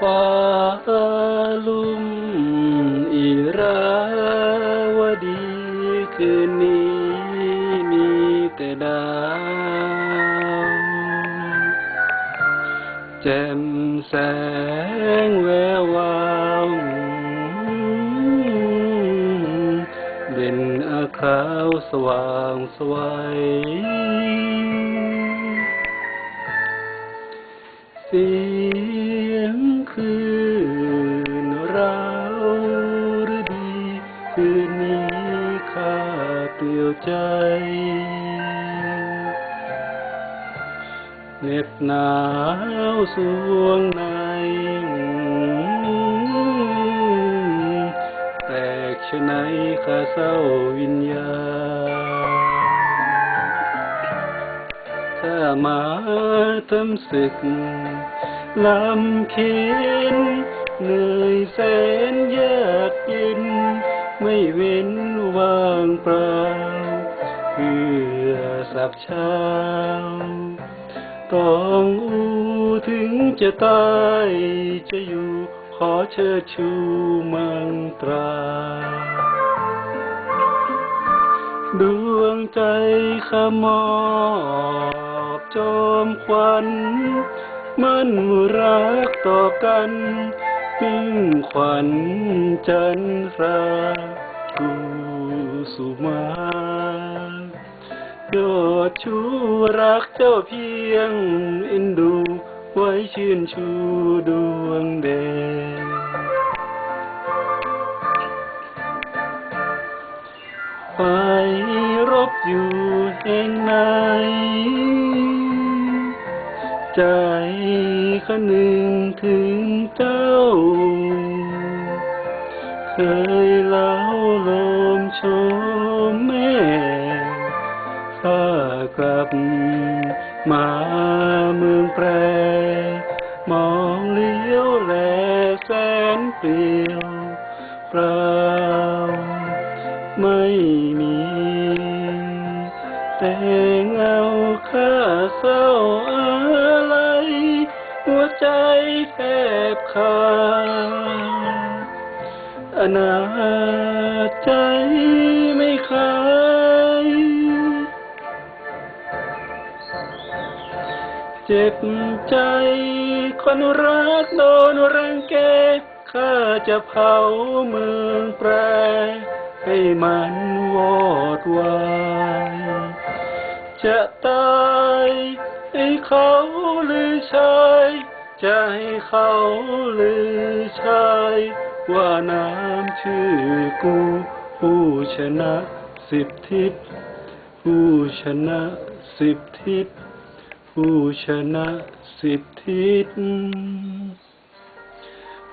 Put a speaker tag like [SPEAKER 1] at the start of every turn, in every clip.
[SPEAKER 1] ฟ้าลุ่มอิราวดีคืนนี้มีแต่ดาว แจ่มแสงแวววาวเด่นอาคาวสว่างสวัยสี เหน็บหนาวสวงใน แต่ชะไหนข้าเศร้าวิญญาถ้ามาทำศึกลำเค็นเหนื่อยแสนยากเย็น ไม่เว้นว่างเปล่าเพื่อสับเช้า ต้องอูถึงจะตายจะอยู่ขอเชิดชูมังตราดวงใจขมอบจอมควันมันรักต่อกันมิ่งขวัญจันทรากูสุมา ยอดชูรักเจ้าเพียงเอ็นดู ไว้ชื่นชูดวงเดชไฟรบอยู่แห่งไหน ใจคะนึงถึงเจ้า เคยเล่าลมชมแม่ ข้ากลับมาเมืองแปร มองเลี้ยวแลแสนเปลี่ยวเปล่าไม่มี แต่เงาข้าเศร้าอะไร หัวใจแทบขาดอนาจใจ จ็บใจ คนรักโดนรังแกข้าจะเผาเมืองแปร ให้มันวอดวายจะตายให้เขาหรือชายจะให้เขาหรือชายว่าน้ำชื่อกู ผู้ชนะสิบทิศผู้ชนะสิบทิศ ผู้ชนะสิบทิศ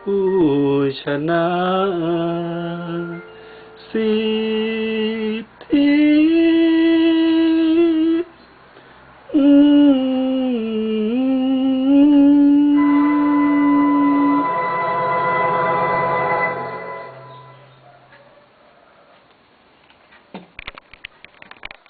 [SPEAKER 1] ผู้ชนะสิ